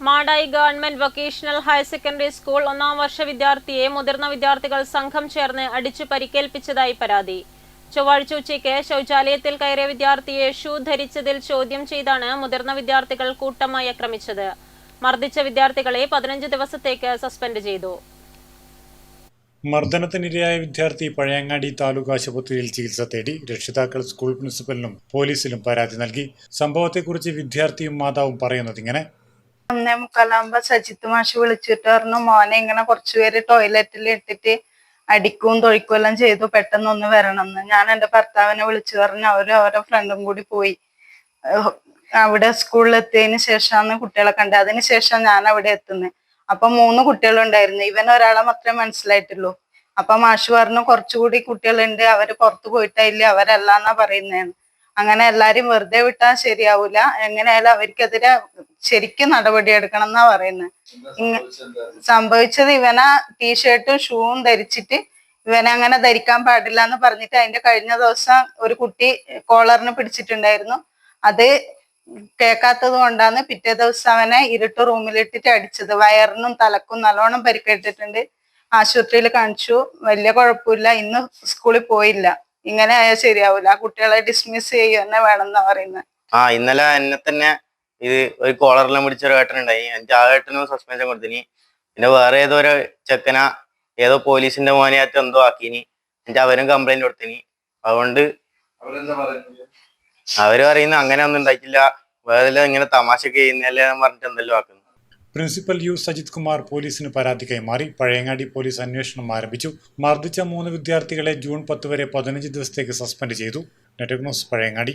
Madayi government vocational higher secondary school ഒന്നാം വർഷ വിദ്യാർത്ഥിയെ മുതിർന്ന വിദ്യാർത്ഥികൾ സംഘം ചേർന്ന് അടിച്ചു പരിക്കേൽപ്പിച്ചതായി പരാതി. ചൊവ്വാഴ്ച ഉച്ചയ്ക്ക് ശൗചാലയത്തിൽ കയറിയ വിദ്യാർത്ഥിയെ ഷൂ ധരിച്ചതിൽ ചോദ്യം ചെയ്താണ് മുതിർന്ന വിദ്യാർത്ഥികൾ കൂട്ടമായി ആക്രമിച്ചത്. മർദ്ദിച്ച വിദ്യാർത്ഥികളെ പതിനഞ്ച് ദിവസത്തേക്ക് സസ്പെൻഡ് ചെയ്തു. മർദ്ദനത്തിനിരയായ വിദ്യാർത്ഥി പഴയങ്ങാടി താലൂക്ക് ആശുപത്രിയിൽ ചികിത്സ തേടി രക്ഷിതാക്കൾ സ്കൂൾ പ്രിൻസിപ്പലിനും പോലീസിലും പരാതി നൽകി. സംഭവത്തെക്കുറിച്ച് വിദ്യാർത്ഥിയും മാതാവും പറയുന്നത് ഇങ്ങനെ. ഒന്നേ മുക്കാലാകുമ്പോ സജിത്ത് മാഷ് വിളിച്ചിട്ട് പറഞ്ഞു മോനെ ഇങ്ങനെ കുറച്ചുപേര് ടോയ്ലറ്റിൽ ഇട്ടിട്ട് അടിക്കും തൊഴിക്കും എല്ലാം ചെയ്തു പെട്ടെന്ന് ഒന്ന് വരണം എന്ന് ഞാൻ എന്റെ ഭർത്താവിനെ വിളിച്ചു പറഞ്ഞു അവരും അവരുടെ ഫ്രണ്ടും കൂടി പോയി. അവിടെ സ്കൂളിൽ എത്തിയതിന് ശേഷമാണ് കുട്ടികളെ കണ്ടത് അതിന് ശേഷം ഞാൻ അവിടെ എത്തുന്നത് അപ്പൊ മൂന്ന് കുട്ടികളുണ്ടായിരുന്നു. ഇവൻ ഒരാളെ മാത്രമേ മനസ്സിലായിട്ടുള്ളൂ. അപ്പൊ മാഷ് പറഞ്ഞു കുറച്ചുകൂടി കുട്ടികളുണ്ട് അവർ പുറത്തു പോയിട്ടില്ല അവരല്ലാന്നാ പറയുന്നതെന്ന് അങ്ങനെ എല്ലാരും വെറുതെ വിട്ടാൽ ശരിയാവൂല. എങ്ങനെയായാലും അവർക്കെതിരെ ശരിക്കും നടപടി എടുക്കണം എന്നാ പറയുന്നത് സംഭവിച്ചത്? ഇവന ടീഷർട്ടും ഷൂവും ധരിച്ചിട്ട് ഇവനെ അങ്ങനെ ധരിക്കാൻ പാടില്ല എന്ന് പറഞ്ഞിട്ട് അതിന്റെ കഴിഞ്ഞ ദിവസം ഒരു കുട്ടി കോളറിന് പിടിച്ചിട്ടുണ്ടായിരുന്നു. അത് കേൾക്കാത്തത് കൊണ്ടാണ് പിറ്റേ ദിവസം അവനെ ഇരുട്ട് റൂമിലിട്ടിട്ട് അടിച്ചത്. വയറിനും തലക്കും നല്ലോണം പരിക്കേറ്റിട്ടുണ്ട്. ആശുപത്രിയിൽ കാണിച്ചു. വലിയ കുഴപ്പമില്ല. ഇന്ന് സ്കൂളിൽ പോയില്ല. ഇങ്ങനെ ആയാൽ ശരിയാവൂല. ആ കുട്ടികളെ ഡിസ്മിസ് ചെയ്യുക തന്നെ വേണമെന്നാ പറയുന്നത് ആ ഇന്നലെ എന്നെ തന്നെ ഇത് ഒരു കോളറിലും പിടിച്ച ഒരു ഏട്ടനുണ്ടായി എനിക്ക് ആ ഏട്ടനും സസ്പെൻഷൻ കൊടുത്തിനി. പിന്നെ വേറെ ഏതോ ഒരു ചെക്കന ഏതോ പോലീസിന്റെ മോനെ ആറ്റം എന്തോ ആക്കിനി. എന്നിട്ട് അവരും കംപ്ലൈന്റ് കൊടുത്തിനി. അതുകൊണ്ട് അവർ പറയുന്ന അങ്ങനെ ഒന്നും ഉണ്ടായിട്ടില്ല. വേറെ ഇങ്ങനെ തമാശക്ക് ചെയ്യുന്നല്ലേ പറഞ്ഞിട്ട് എന്തെല്ലാം ആക്കുന്നു. പ്രിൻസിപ്പൽ യു സജിത് കുമാർ പോലീസിന് പരാതി കൈമാറി പഴയങ്ങാടി പോലീസ് അന്വേഷണം ആരംഭിച്ചു. മർദ്ദിച്ച മൂന്ന് വിദ്യാർത്ഥികളെ ജൂൺ പത്ത് വരെ പതിനഞ്ച് ദിവസത്തേക്ക് സസ്പെൻഡ് ചെയ്തു. Network news Pazhayangadi.